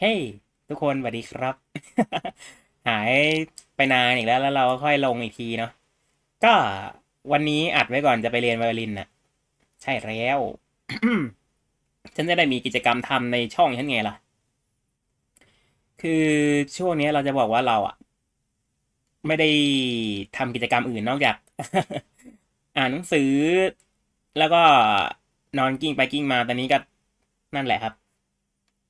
เฮ้ยทุกคนสวัสดีครับ หายไปนานอีกแล้วแล้วเราก็ค่อยลงอีกทีเนาะก็วันนี้อัดไว้ก่อนจะไปเรียนไวโอลินน่ะ ใช่แล้ว ฉันจะได้มีกิจกรรมทำในช่องฉันไงล่ะ คือช่วงนี้เราจะบอกว่าเราอะไม่ได้ทำกิจกรรมอื่นนอกจาก อ่านหนังสือ แล้วก็นอนกิ้งไปกิ้งมาตอนนี้ก็นั่นแหละครับ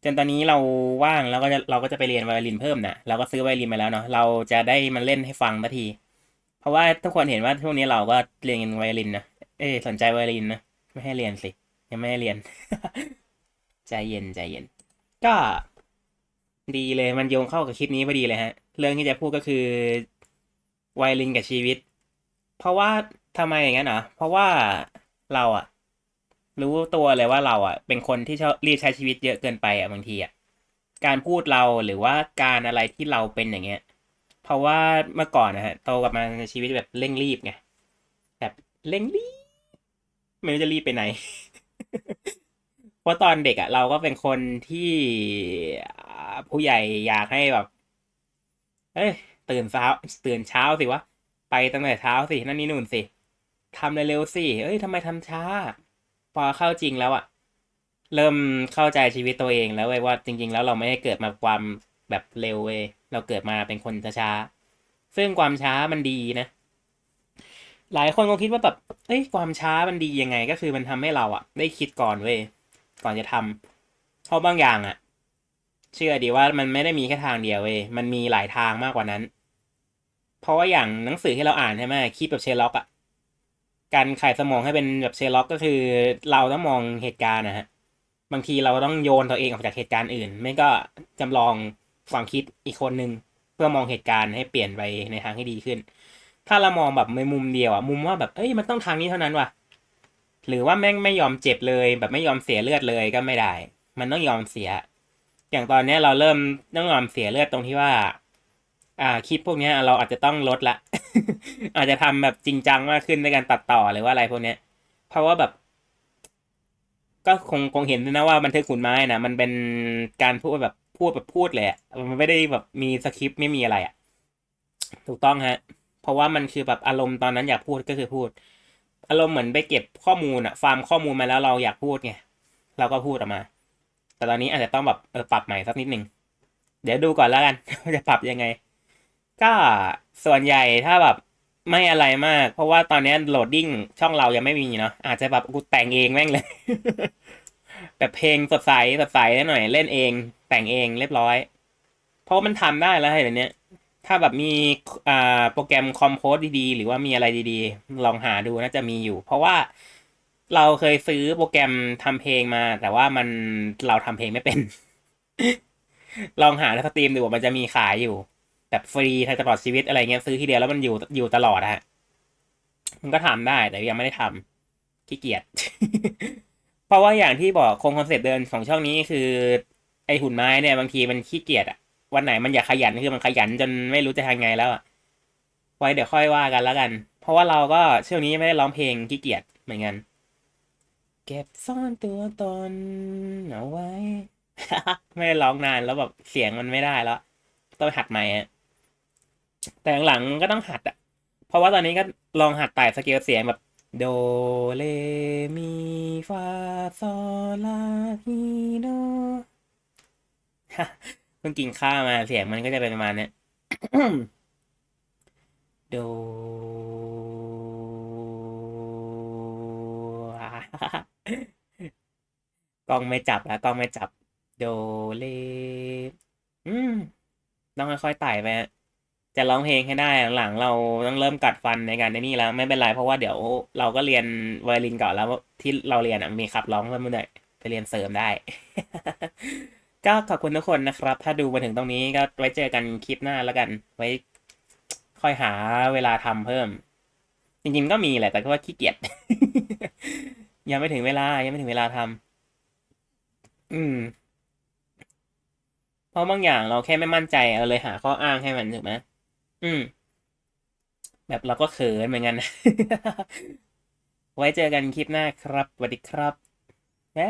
จนตอนนี้เราว่างแล้วก็จะเราก็จะไปเรียนไวโอลินเพิ่มนะเราก็ซื้อไวโอลินมาแล้วเนาะเราจะได้มันเล่นให้ฟังทันที เพราะว่าทุกคนเห็นว่าช่วงนี้เราก็เรียนไวโอลินนะเอ้สนใจไวโอลินนะไม่ให้เรียนสิยังไม่ให้เรียน ใจเย็นใจเย็น ก็ ดีเลยมันโยงเข้ากับคลิปนี้พอดีเลยฮะ เรื่องที่จะพูดก็คือไวโอลินกับชีวิต เพราะว่าทำไมอย่างนั้นเหรอเพราะว่าเราอะ รู้ตัวเลยว่าเราอะ เป็นคนที่ชอบรีบใช้ชีวิตเยอะเกินไปอะบางทีอะการพูดเราหรือว่าการอะไรที่เราเป็นอย่างเงี้ย เพราะว่าเมื่อก่อนนะฮะโตกับมาในชีวิตแบบเร่งรีบไงแบบเร่งรีบไม่รู้จะรีบไปไหนเพราะตอนเด็กอะ เราก็เป็นคนที่ผู้ใหญ่อยากให้แบบ เอ้ยตื่นเช้าตื่นเช้าสิวะไปตั้งแต่เช้าสินั่นนี่นู่นสิทำเร็วๆสิเอ้ยทำไมทำช้า พอเข้าจริงแล้วอะเริ่มเข้าใจชีวิตตัวเองแล้วเว้ยว่าจริง ๆ แล้วเราไม่ได้เกิดมาความแบบเร็วเว้ยเราเกิดมาเป็นคนช้าๆซึ่งความช้ามันดีนะ หลายคนก็คิดว่าแบบเอ้ยความช้ามันดียังไง ก็คือมันทำให้เราอะได้คิดก่อนเว้ยก่อนจะทำเพราะบางอย่างอะเชื่อดีว่ามันไม่ได้มีแค่ทางเดียวเว้ยมันมีหลายทางมากกว่านั้น เพราะว่าอย่างหนังสือที่เราอ่านใช่ไหมคิดแบบเชลล็อกอะ การขายสมองให้เป็นแบบเชล็อกก็คือ เราต้องมองเหตุการณ์นะฮะบางทีเราต้องโยนตัวเองออกจากเหตุการณ์อื่น ไม่ก็จำลองความคิดอีกคนนึงเพื่อมองเหตุการณ์ให้เปลี่ยนไปในทางที่ดีขึ้น ถ้าเรามองแบบในมุมเดียวอะมุมว่าแบบเอ้ยมันต้องทางนี้เท่านั้นว่ะหรือว่าแม่งไม่ยอมเจ็บเลย แบบไม่ยอมเสียเลือดเลยก็ไม่ได้ มันต้องยอมเสีย อย่างตอนนี้เราเริ่มต้องยอมเสียเลือดตรงที่ว่า อ่าคลิปพวกนี้เราอาจจะต้องลดละ อาจจะทำแบบจริงจังมากขึ้นในการตัดต่อหรือว่าอะไรพวกเนี้ย เพราะว่าแบบ ก็คงคงเห็นนะว่าบันทึกขุนไม้นะมันเป็นการพูดแบบพูดแบบพูดเลยมันไม่ได้แบบมีสคริปต์ไม่มีอะไรอะถูกต้องฮะ เพราะว่ามันคือแบบอารมณ์ตอนนั้นอยากพูดก็คือพูด อารมณ์เหมือนไปเก็บข้อมูลอะฟาร์มข้อมูลมาแล้วเราอยากพูดไงเราก็พูดออกมา แต่ตอนนี้อาจจะต้องแบบเออปรับใหม่สักนิดหนึ่งเดี๋ยวดูก่อนแล้วกันจะปรับยังไง ก็ส่วนใหญ่ถ้าแบบไม่อะไรมาก เพราะว่าตอนนี้โหลดดิ้งช่องเรายังไม่มีเนาะอาจจะแบบกูแต่งเองแม่งเลยแบบเพลงสดใสสดใสหน่อยเล่นเอง แต่งเองเรียบร้อย เพราะว่ามันทำได้แล้วเดี๋ยวนี้ถ้าแบบมีอ่าโปรแกรมคอมโพสดีๆ หรือว่ามีอะไรดีๆ ลองหาดูน่าจะมีอยู่ เพราะว่าเราเคยซื้อโปรแกรมทำเพลงมา แต่ว่ามันเราทำเพลงไม่เป็น ลองหาในสตรีมดูมันจะมีขายอยู่ แบบฟรีตลอดชีวิตอะไรเงี้ยซื้อทีเดียวแล้วมันอยู่อยู่ตลอดอะฮะมันก็ทำได้แต่ยังไม่ได้ทำขี้เกียจเพราะว่าอย่างที่บอกคงคอนเซ็ปต์เดินของช่องนี้คือ ไอหุ่นไม้เนี่ยบางทีมันขี้เกียจอะวันไหนมันอยากขยันคือมันขยันจนไม่รู้จะทำไงแล้วอะไว้เดี๋ยวค่อยว่ากันแล้วกัน เพราะว่าเราก็ช่วงนี้ไม่ได้ร้องเพลงขี้เกียจเหมือนกันเก็บซ่อนตัวตนเอาไว้ ไม่ได้ร้องนานแล้วแบบเสียงมันไม่ได้แล้ว ต้องไปหัดใหม่อะ แต่หลังๆก็ต้องหัดอะเพราะว่าตอนนี้ก็ลองหัดไต่สเกลเสียงแบบ โดเรมีฟาโซลาฮิโดเพิ่งกินข้าวมาเสียงมันก็จะเป็นประมาณเนี้ยโดกล้องไม่จับแล้วกล้องไม่จับ โดเล อืม ต้องค่อยๆไต่ไปฮะ จะร้องเพลงให้ได้หลังๆเราต้องเริ่มกัดฟันในการในนี่แล้ว ไม่เป็นไรเพราะว่าเดี๋ยวเราก็เรียนไวโอลินก่อนแล้วที่เราเรียนมีขับร้องเพิ่มมาหน่อยไปเรียนเสริมได้ ก็ขอบคุณทุกคนนะครับ ถ้าดูมาถึงตรงนี้ก็ไว้เจอกันคลิปหน้าแล้วกัน ไว้ ค่อยหาเวลาทำเพิ่ม จริงๆก็มีแหละแต่ก็ว่าขี้เกียจยังไม่ถึงเวลายังไม่ถึงเวลาทำอืมเพราะบางอย่างเราแค่ไม่มั่นใจเราเลยหาข้ออ้างให้มันถูกไหม อืม แบบเราก็เขินเหมือนกัน ไว้เจอกันคลิปหน้าครับสวัสดีครับแย่